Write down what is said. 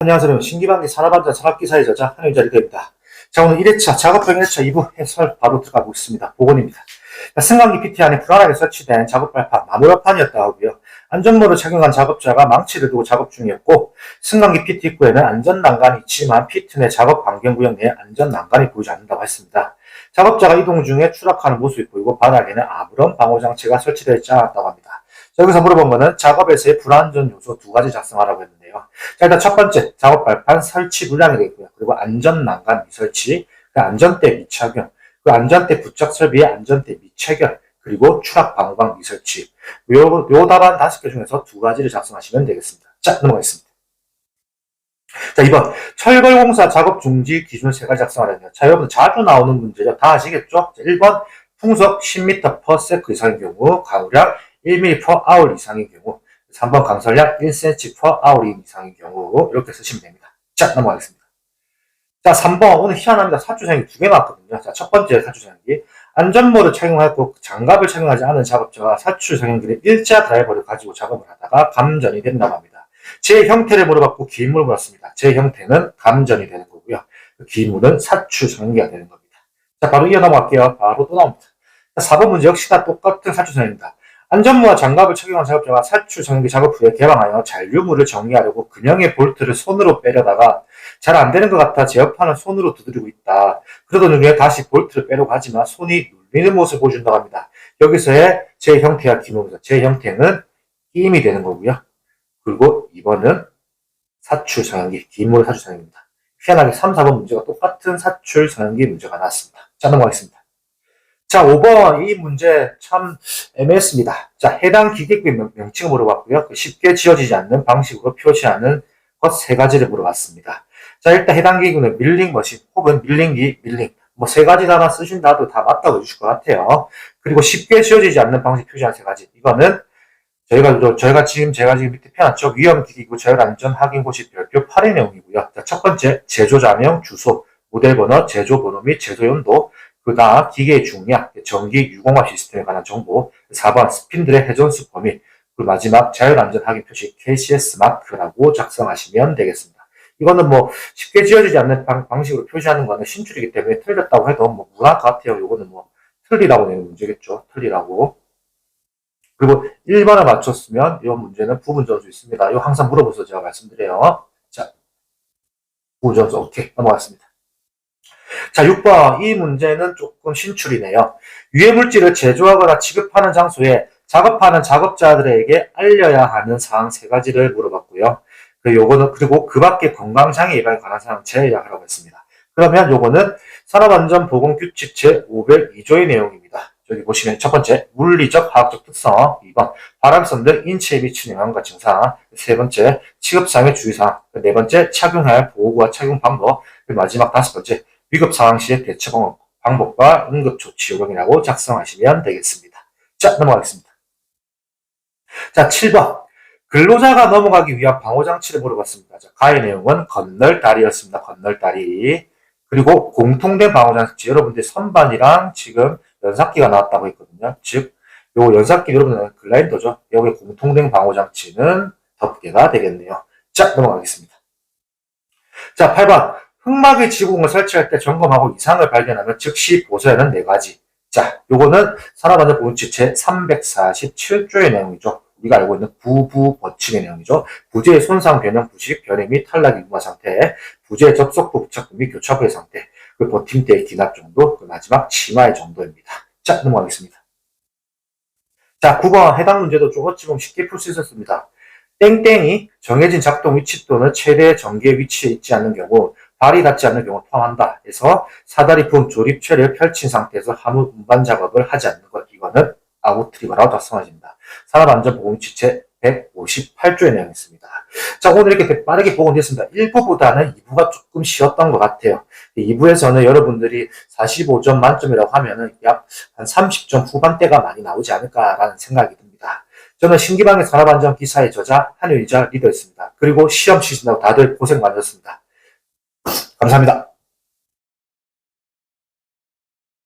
안녕하세요. 신기반기 산업안전 산업기사의 저자 한의자 리더입니다. 자, 오늘 1회차 작업형 1차 2부 해설 바로 들어가고 있습니다. 보건입니다. 자, 승강기 PT 안에 불안하게 설치된 작업 발판, 마무라판이었다 하고요. 안전모를 착용한 작업자가 망치를 두고 작업 중이었고, 승강기 PT 입구에는 안전난간이 있지만 PT 내 작업 반경구역 내에 안전난간이 보이지 않는다고 했습니다. 작업자가 이동 중에 추락하는 모습이 보이고 바닥에는 아무런 방호장치가 설치되어 있지 않았다고 합니다. 자, 여기서 물어본 거는 작업에서의 불안전 요소 두 가지 작성하라고 했는데요. 자, 일단 첫 번째, 작업 발판 설치 불량이 되고요. 그리고 안전 난간 미설치, 그 안전대 미착용, 그 안전대 부착 설비의 안전대 미체결, 그리고 추락 방호방 미설치. 요, 요 답안 다섯 개 중에서 두 가지를 작성하시면 되겠습니다. 자, 넘어가겠습니다. 자, 2번. 철거공사 작업 중지 기준 세 가지 작성하라네요. 자, 여러분 자주 나오는 문제죠. 다 아시겠죠? 자, 1번. 풍속 10m per sec 이상인 경우, 강우량 1mm per hour 이상인 경우, 3번 강설량 1cm per hour 이상인 경우, 이렇게 쓰시면 됩니다. 자, 넘어가겠습니다. 자, 3번. 오늘 희한합니다. 사주생이 두 개 나왔거든요. 자, 첫 번째 사주생이 안전모를 착용하고 장갑을 착용하지 않은 작업자가 사출 성형들의 일자 드라이버를 가지고 작업을 하다가 감전이 된다고 합니다. 제 형태를 물어봤고 기인물을 물었습니다. 제 형태는 감전이 되는 거고요. 그 기인물은 사출 성형기가 되는 겁니다. 자, 바로 이어 넘어갈게요. 바로 또 나옵니다. 자, 4번 문제 역시나 똑같은 사출 성형입니다. 안전모와 장갑을 착용한 작업자가 사출 성형기 작업 후에 개방하여 잔류물을 정리하려고 근형의 볼트를 손으로 빼려다가 잘 안 되는 것 같아 제어판을 손으로 두드리고 있다. 그러던 중에 다시 볼트를 빼려고 하지만 손이 눌리는 모습을 보여준다고 합니다. 여기서의 제 형태와 기능입니다. 제 형태는 힘이 되는 거고요. 그리고 2번은 사출 성형기, 기물 사출 성형입니다. 희한하게 3, 4번 문제가 똑같은 사출 성형기 문제가 나왔습니다. 자, 넘어가겠습니다. 자, 5번 이 문제 참 애매했습니다. 자, 해당 기계급의 명- 명칭을 물어봤고요. 그 쉽게 지어지지 않는 방식으로 표시하는 것 세 가지를 물어봤습니다. 자, 일단 해당 기구는 밀링 머신 혹은 밀링기, 밀링 뭐 세 가지 다만 쓰신다도 다 맞다고 해주실 것 같아요. 그리고 쉽게 지어지지 않는 방식 표시하는 세 가지. 이거는 저희가 또- 저희가 지금 제가 지금 밑에 펴놨죠. 위험 기기고 저열 안전 확인 고시 별표 8의 내용이고요. 자, 첫 번째 제조자명, 주소, 모델 번호, 제조 번호 및 제조 연도, 그 다음 기계의 중량, 전기 유공화 시스템에 관한 정보, 4번 스핀들의 회전수 범위, 그리고 마지막 자율 안전 확인 표시 KCS 마크라고 작성하시면 되겠습니다. 이거는 뭐 쉽게 지어지지 않는 방, 방식으로 표시하는 거는 신출이기 때문에 틀렸다고 해도 뭐 무난할 것 같아요. 이거는 뭐 틀리라고 내는 문제겠죠. 틀리라고. 그리고 1번을 맞췄으면 이 문제는 부분 점수 있습니다. 이거 항상 물어보서 제가 말씀드려요. 자, 부분 점수 오케이 넘어갔습니다. 자, 6번. 이 문제는 조금 신출이네요. 유해 물질을 제조하거나 취급하는 장소에 작업하는 작업자들에게 알려야 하는 사항 세 가지를 물어봤고요. 그 요거는 그리고 그 밖에 건강장애 예방에 관한 사항 제외하라고 했습니다. 그러면 요거는 산업안전보건규칙 제502조의 내용입니다. 여기 보시면 첫 번째 물리적 화학적 특성 2번 바람성 등 인체에 미치는 영향과 증상 세 번째 취급상의 주의사항 네 번째 착용할 보호구와 착용 방법 마지막 다섯 번째 위급 상황 시의 대처 방법, 방법과 응급조치 요령이라고 작성하시면 되겠습니다. 자, 넘어가겠습니다. 자, 7번. 근로자가 넘어가기 위한 방호장치를 물어봤습니다. 자, 가의 내용은 건널다리였습니다. 건널다리. 그리고 공통된 방호장치. 여러분들 선반이랑 지금 연삭기가 나왔다고 했거든요. 즉, 요 연삭기 여러분들 글라인더죠. 여기 공통된 방호장치는 덮개가 되겠네요. 자, 넘어가겠습니다. 자, 8번. 흑막의 지붕을 설치할 때 점검하고 이상을 발견하면 즉시 보수하는 네 가지. 자, 요거는 산업안전 보건칙 제 347조의 내용이죠. 우리가 알고 있는 부부 법칙의 내용이죠. 부재의 손상, 변형, 부식, 변형 및 탈락 유무화 상태, 부재의 접속부, 부착부 및 교차부의 상태, 그 버팀대의 기납 정도, 그 마지막 치마의 정도입니다. 자, 넘어가겠습니다. 자, 9번 해당 문제도 보면 쉽게 풀 수 있었습니다. 땡땡이 정해진 작동 위치 또는 최대 전개 위치에 있지 않는 경우 발이 닿지 않는 경우를 포함한다. 해서 사다리 품 조립체를 펼친 상태에서 하무 운반 작업을 하지 않는 것. 이거는 아웃트리거라고 작성하십니다. 산업안전보건규칙 제 158조에 내용 있습니다. 자, 오늘 이렇게 빠르게 복원됐습니다. 1부보다는 2부가 조금 쉬웠던 것 같아요. 2부에서는 여러분들이 45점 만점이라고 하면은 약 한 30점 후반대가 많이 나오지 않을까라는 생각이 듭니다. 저는 신기방의 산업안전 기사의 저자 한효이자 리더였습니다. 그리고 시험 치신다고 다들 고생 많으셨습니다. 감사합니다.